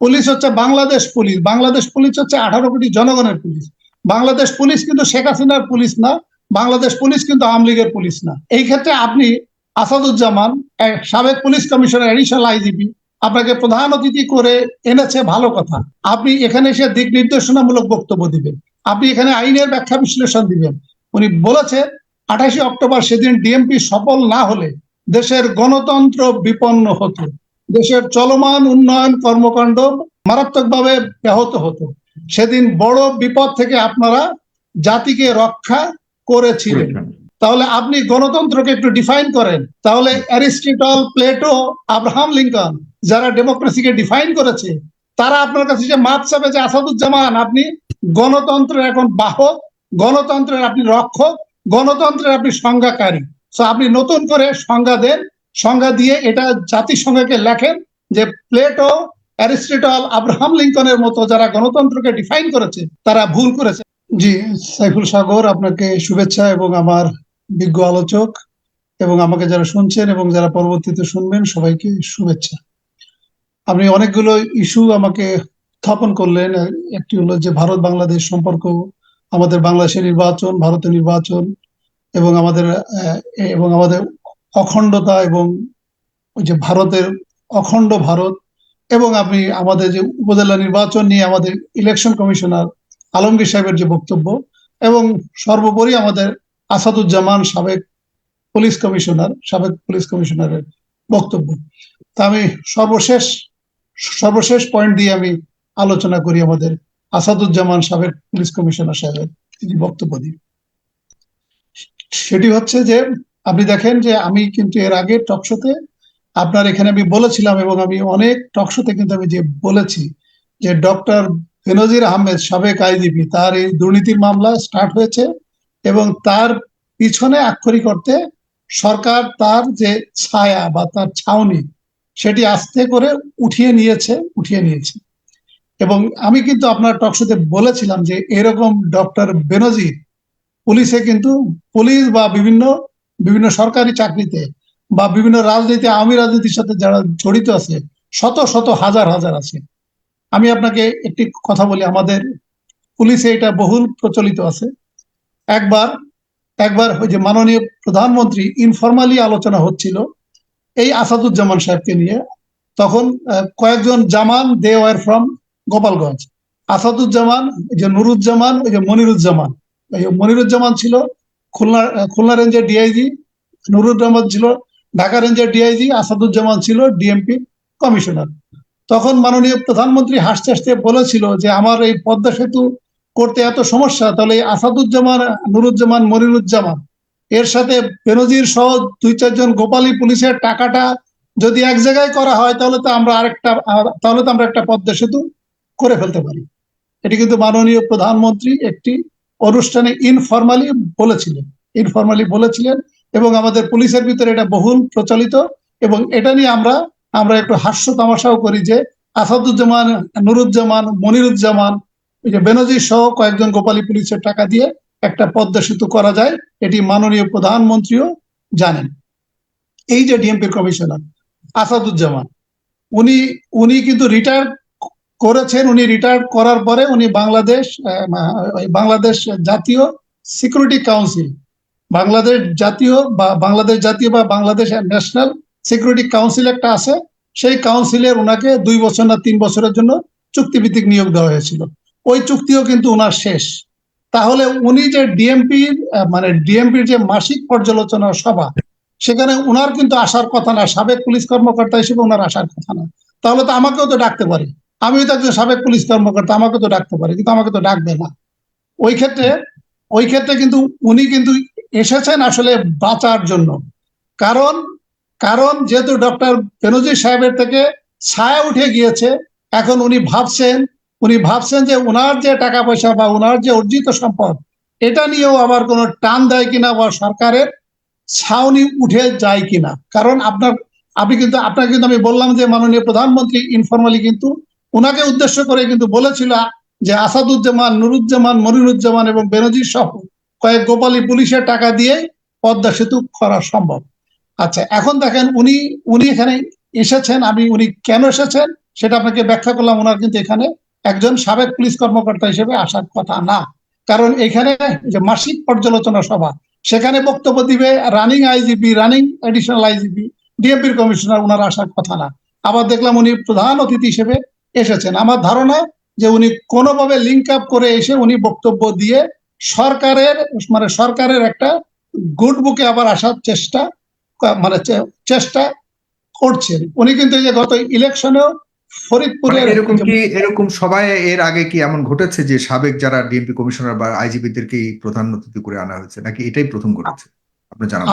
Police হচ্ছে Bangladesh police. Bangladesh police হচ্ছে আঠারো কোটি জনগণের পুলিশ। বাংলাদেশ পুলিশ কিন্তু শেখ হাসিনার পুলিশ না, বাংলাদেশ পুলিশ কিন্তু আওয়ামী লীগের পুলিশ না। এই ক্ষেত্রে আপনি আসাদুজ্জামান সাবেক পুলিশ কমিশনার এডিশনাল আইজিপি, আপনাকে প্রধান অতিথি করে এনেছে ভালো কথা। আপনি এখানে এসে দিক নির্দেশনামূলক বক্তব্য দিবেন। আপনি এখানে আইনের ব্যাখ্যা বিশ্লেষণ দিবেন। উনি বলেছে, আঠাশে অক্টোবর সেদিন ডিএমপি সফল না হলে দেশের গণতন্ত্র বিপন্ন হতো। দেশের চলমান উন্নয়ন কর্মকাণ্ড মারাত্মকভাবে ব্যাহত হতো। সেদিন বড় বিপদ থেকে আপনারা জাতিকে রক্ষা করেছিলেন। তাহলে আপনি গণতন্ত্রকে একটু ডিফাইন করেন। তাহলে অ্যারিস্টিটল প্লেটো আব্রাহাম লিঙ্কন যারা ডেমোক্রেসিকে ডিফাইন করেছে তারা আপনার কাছে যে মাপ চাবে যে আসাদুজ্জামান আপনি গণতন্ত্রের এখন বাহক গণতন্ত্রের আপনি রক্ষক গণতন্ত্রের আপনি সংজ্ঞাকারী। তো আপনি নতুন করে সংজ্ঞা দেন সংজ্ঞা দিয়ে এটা জাতিসংঘকে লেখেন যে প্লেটো, অ্যারিস্টটল, আব্রাহাম লিঙ্কনের মতো যারা গণতন্ত্রকে ডিফাইন করেছে, তারা ভুল করেছে। জি, সাইফুল সাগর, আপনাকে শুভেচ্ছা এবং আমার বিজ্ঞ আলোচক এবং আমাকে যারা শুনছেন এবং যারা পরবর্তীতে শুনবেন, সবাইকে শুভেচ্ছা। আপনি অনেকগুলো ইস্যু আমাকে স্থাপন করলেন। একটি হলো যে ভারত বাংলাদেশ সম্পর্ক, আমাদের বাংলাদেশের নির্বাচন, ভারতের নির্বাচন এবং আমাদের এবং আমাদের অখণ্ডতা এবং ওই যে ভারতের অখণ্ড ভারত এবং আপনি আমাদের যে উপজেলা নির্বাচন নিয়ে আমাদের ইলেকশন কমিশনার আলমগীর সাহেবের যে বক্তব্য এবং সর্বোপরি আমাদের আসাদুজ্জামান সাবেক পুলিশ কমিশনার সাবেক পুলিশ কমিশনারের বক্তব্য। তা আমি সর্বশেষ সর্বশেষ পয়েন্ট দিয়ে আমি আলোচনা করি আমাদের আসাদুজ্জামান সাবেক পুলিশ কমিশনার সাহেবের তিনি বক্তব্য দিই সেটি হচ্ছে যে আপনি দেখেন যে আমি কিন্তু এর আগে টকশোতে আপনার এখানে আমি বলেছিলাম এবং আমি অনেক টকশোতে কিন্তু আমি যে বলেছি যে ডক্টর বেনজির আহমেদ, সাবেক আইজিপি তার এই দুর্নীতির মামলা স্টার্ট হয়েছে এবং তার পিছনে আক্ষরিক করতে সরকার তার যে ছায়া বা তার ছাউনি সেটি আস্তে করে উঠিয়ে নিয়েছে উঠিয়ে নিয়েছে। এবং আমি কিন্তু আপনার টকশোতে বলেছিলাম যে এরকম ডক্টর বেনজির পুলিশে কিন্তু পুলিশ বা বিভিন্ন বিভিন্ন সরকারি চাকরিতে বা বিভিন্ন রাজনীতি, আওয়ামী রাজনীতির সাথে যারা জড়িত আছে, শত শত হাজার হাজার আছে। আমি আপনাকে একটি কথা বলি, আমাদের পুলিশে এটা বহুল প্রচলিত আছে। একবার একবার ওই যে মাননীয় প্রধানমন্ত্রী ইনফরমালি আলোচনা হচ্ছিল এই আসাদুজ্জামান সাহেবকে নিয়ে। তখন কয়েকজন Zaman they were from Gopalganj. Asaduzzaman ওই যে নুরুজ্জামান ওই যে মনিরুজ্জামান। এই মনিরুজ্জামান ছিল খুলনা খুলনা রেঞ্জের ডিআইজি নুরুজ্জামান ছিল, ঢাকা রেঞ্জের ডিআইজি আসাদুজ্জামান ছিল ডিএমপি কমিশনার। তখন মাননীয় প্রধানমন্ত্রী হাসতে হাসতে বলেছিল যে, আমার এই পদ্মা সেতু করতে এত সমস্যা, তাহলে এই আসাদুজ্জামান, নুরুজ্জামান, মনিরুজ্জামান, এর সাথে বেনজির সহ দুই চারজন গোপালী পুলিশের টাকাটা যদি এক জায়গায় করা হয়, তাহলে তো আমরা আরেকটা, তাহলে তো আমরা একটা পদ্মা সেতু করে ফেলতে পারি। এটি কিন্তু মাননীয় প্রধানমন্ত্রী একটি অনুষ্ঠানে ইনফরমালি বলেছিলেন ইনফরমালি বলেছিলেন এবং আমাদের পুলিশের ভিতরে এটা বহুল প্রচলিত এবং এটা নিয়ে আমরা আমরা একটু হাস্য তামাশাও করি যে আসাদুজ্জামান, নুরুজ্জামান, মনিরুজ্জামান ওই যে বেনজির সহ কয়েকজন গোপালী পুলিশের টাকা দিয়ে একটা পদ্মা সেতু করা যায়, এটি মাননীয় প্রধানমন্ত্রীও জানেন। এই যে ডিএমপির কমিশনার আসাদুজ্জামান, উনি উনি কিন্তু রিটায়ার করেছেন, উনি রিটায়ার করার পরে উনি বাংলাদেশ বাংলাদেশ জাতীয় সিকিউরিটি কাউন্সিল বাংলাদেশ জাতীয় বা বাংলাদেশ জাতীয় বা বাংলাদেশ ন্যাশনাল সিকিউরিটি কাউন্সিল একটা আছে। সেই কাউন্সিলের ওনাকে দুই বছর না তিন বছরের জন্য চুক্তিভিত্তিক নিয়োগ দেওয়া হয়েছিল। ওই চুক্তিও কিন্তু ওনার শেষ। তাহলে উনি যে ডিএমপির মানে ডিএমপির যে মাসিক পর্যালোচনা সভা, সেখানে উনার কিন্তু আসার কথা না। সাবেক পুলিশ কর্মকর্তা হিসেবে ওনার আসার কথা না। তাহলে তো আমাকেও তো ডাকতে পারে। আমিও তো একজন সাবেক পুলিশ কর্মকর্তা, আমাকে তো ডাকতে পারে, কিন্তু আমাকে তো ডাকবে না। ওই ক্ষেত্রে ওই ক্ষেত্রে কিন্তু উনি কিন্তু এসেছেন আসলে বাঁচার জন্য। কারণ কারণ যেহেতু ডক্টর বেনজির সাহেবের থেকে ছায়া উঠে গিয়েছে, এখন উনি ভাবছেন উনি ভাবছেন যে ওনার যে টাকা পয়সা বা ওনার যে অর্জিত সম্পদ, এটা নিয়েও আবার কোনো টান দেয় কিনা বা সরকারের ছাউনি উঠে যায় কিনা। কারণ আপনার, আপনি কিন্তু, আপনাকে কিন্তু আমি বললাম যে মাননীয় প্রধানমন্ত্রী ইনফরমালি কিন্তু ওনাকে উদ্দেশ্য করে কিন্তু বলেছিল যে আসাদুজ্জামান, নুরুজ্জামান, মনিরুজ্জামান এবং বেনজির সহ কয়েক গোপালী পুলিশের টাকা দিয়ে পদ্মা সেতু করা সম্ভব। আচ্ছা এখন দেখেন উনি উনি এখানে এসেছেন, আমি, উনি কেন এসেছেন সেটা আপনাকে ব্যাখ্যা করলাম ওনার কিন্তু এখানে একজন সাবেক পুলিশ কর্মকর্তা হিসেবে আসার কথা না। কারণ এখানে যে মাসিক পর্যালোচনা সভা, সেখানে বক্তব্য দিবে running IGP, running additional IGP, ডিএমপির commissioner ওনার আসার কথা না। আবার দেখলাম উনি প্রধান অতিথি হিসেবে এসেছেন। আমার ধারণা যে উনি কোনোভাবে লিঙ্ক আপ করে এসে উনি বক্তব্য দিয়ে সরকারের মানে সরকারের একটা গুড বুকে আবার আসার চেষ্টা মানে চেষ্টা করছেন। উনি কিন্তু এই যে গত ইলেকশনেও ফরিদপুরের মানে এরকম কি এরকম সবাই এর আগে কি এমন ঘটেছে যে সাবেক যারা ডিএমপি কমিশনার বা আইজিপিদেরকেই প্রধান অতিথি করে আনা হয়েছে? নাকি এটাই প্রথম ঘটেছে?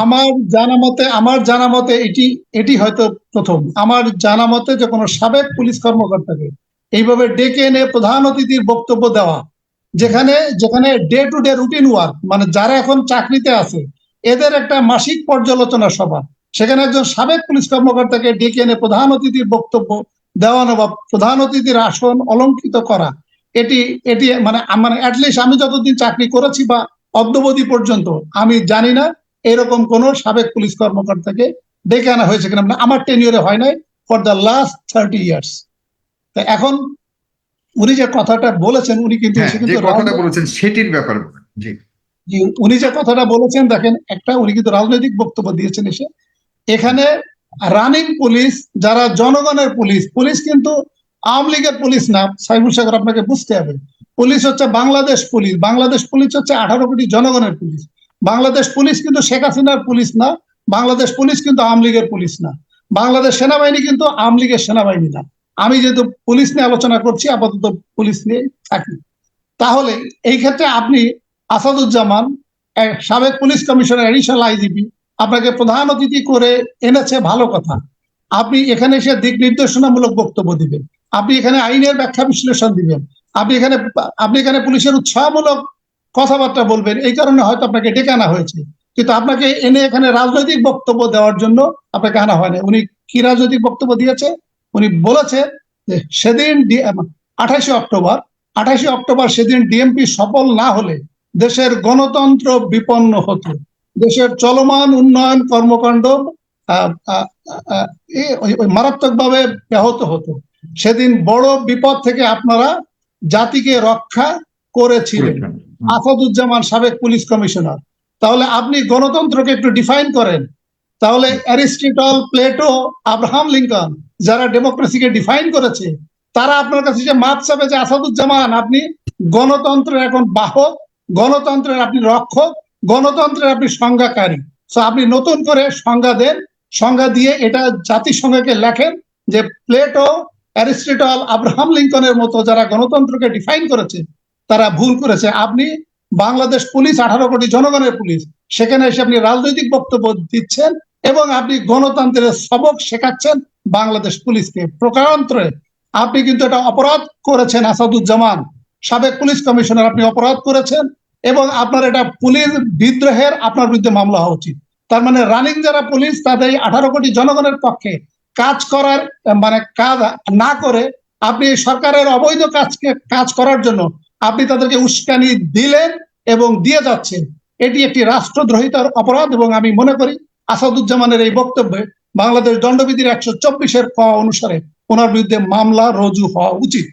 আমার জানা মতে, আমার জানা মতে এটি এটি হয়তো প্রথম। আমার জানা মতে যে কোনো সাবেক পুলিশ কর্মকর্তাকে এইভাবে ডেকে এনে প্রধান অতিথির বক্তব্য দেওয়া, যেখানে যেখানে day to day routine work মানে যারা এখন চাকরিতে আছে, এদের একটা মাসিক পর্যালোচনা সভা, সেখানে একজন সাবেক পুলিশ কর্মকর্তাকে ডেকে এনে প্রধান অতিথির বক্তব্য দেওয়ানো বা প্রধান অতিথির আসন অলঙ্কৃত করা, এটি এটি মানে মানে অ্যাটলিস্ট আমি যতদিন চাকরি করেছি বা অদ্যবধি পর্যন্ত, আমি জানি না এরকম কোন সাবেক পুলিশ কর্মকর্তাকে ডেকে আনা হয়েছে কিনা মানে আমার টেনিয়রে হয় নাই for the last thirty years তা এখন উনি যে কথাটা বলেছেন উনি কিন্তু হ্যাঁ কথাটা বলেছেন সেটির ব্যাপারে জি, উনি যে কথাটা বলেছেন দেখেন একটা উনি কিন্তু রাজনৈতিক বক্তব্য দিয়েছেন এসে এখানে রানিং পুলিশ যারা জনগণের পুলিশ পুলিশ কিন্তু আওয়ামী লীগের পুলিশ না সাইবুল সাগর আপনাকে বুঝতে হবে। পুলিশ হচ্ছে বাংলাদেশ পুলিশ বাংলাদেশ পুলিশ হচ্ছে আঠারো কোটি জনগণের পুলিশ বাংলাদেশ পুলিশ কিন্তু শেখ হাসিনার পুলিশ না, বাংলাদেশ পুলিশ কিন্তু আওয়ামী লীগের পুলিশ না। বাংলাদেশ সেনাবাহিনী কিন্তু আওয়ামী লীগের সেনাবাহিনী না। আমি যেহেতু পুলিশ নিয়ে আলোচনা করছি, আপাতত পুলিশ নিয়ে থাকি। তাহলে এই ক্ষেত্রে আপনি আসাদুজ্জামান সাবেক পুলিশ কমিশনার এডিশনাল আইজিপি, আপনাকে প্রধান অতিথি করে এনেছে ভালো কথা। আপনি এখানে এসে দিক নির্দেশনামূলক বক্তব্য দিবেন। আপনি এখানে আইনের ব্যাখ্যা বিশ্লেষণ দিবেন। আপনি এখানে আপনি এখানে পুলিশের উৎসাহমূলক কথাবার্তা বলবেন, এই কারণে হয়তো আপনাকে ডেকে আনা হয়েছে। কিন্তু আপনাকে এনে এখানে রাজনৈতিক বক্তব্য দেওয়ার জন্য আপনাকে আনা হয়নি। উনি কি রাজনৈতিক বক্তব্য দিয়েছে? উনি বলেছে যে সেদিন আঠাশে অক্টোবর আঠাশে অক্টোবর সেদিন ডিএমপি সফল না হলে দেশের গণতন্ত্র বিপন্ন হতো। দেশের চলমান উন্নয়ন কর্মকাণ্ড মারাত্মকভাবে ব্যাহত হতো। সেদিন বড় বিপদ থেকে আপনারা জাতিকে রক্ষা করেছিলেন। আসাদুজ্জামান সাবেক পুলিশ কমিশনার। তাহলে আপনি গণতন্ত্রকে একটু ডিফাইন করেন। তাহলে অ্যারিস্টিটল, প্লেটো, আব্রাহাম লিঙ্কন যারা ডেমোক্রেসিকে ডিফাইন করেছে, তারা আপনার কাছে যে মাপ চাবে যে আসাদুজ্জামান, আপনি গণতন্ত্রের এখন বাহক, গণতন্ত্রের আপনি রক্ষক, গণতন্ত্রের আপনি সংজ্ঞাকারী। তো আপনি নতুন করে সংজ্ঞা দেন। সংজ্ঞা দিয়ে এটা জাতিসংঘকে লেখেন যে প্লেটো, অ্যারিস্টিটল, আব্রাহাম লিঙ্কনের মতো যারা গণতন্ত্রকে ডিফাইন করেছে তারা ভুল করেছে। আপনি বাংলাদেশ পুলিশ, আঠারো কোটি জনগণের পুলিশ, সেখানে এসে আপনি রাজনৈতিক বক্তব্য দিচ্ছেন এবং আপনি গণতন্ত্রের সবক শেখাচ্ছেন বাংলাদেশ পুলিশকে। প্রকারান্তরে আপনি কিন্তু এটা অপরাধ করেছেন আসাদুজ্জামান। সাবেক পুলিশ কমিশনার আপনি অপরাধ করেছেন এবং আপনার এটা পুলিশ বিদ্রোহের আপনার বিরুদ্ধে মামলা হওয়া উচিত। তার মানে রানিং যারা পুলিশ, তাদের আঠারো কোটি জনগণের পক্ষে কাজ করার মানে কাজ না করে আপনি সরকারের অবৈধ কাজকে, কাজ করার জন্য আপনি তাদেরকে উস্কানি দিলেন এবং দিয়ে যাচ্ছেন। এটি একটি রাষ্ট্রদ্রোহিতার অপরাধ এবং আমি মনে করি আসাদুজ্জামানের এই বক্তব্যে বাংলাদেশ দণ্ডবিধির একশো চব্বিশের ক অনুসারে ওনার বিরুদ্ধে মামলা রজু হওয়া উচিত।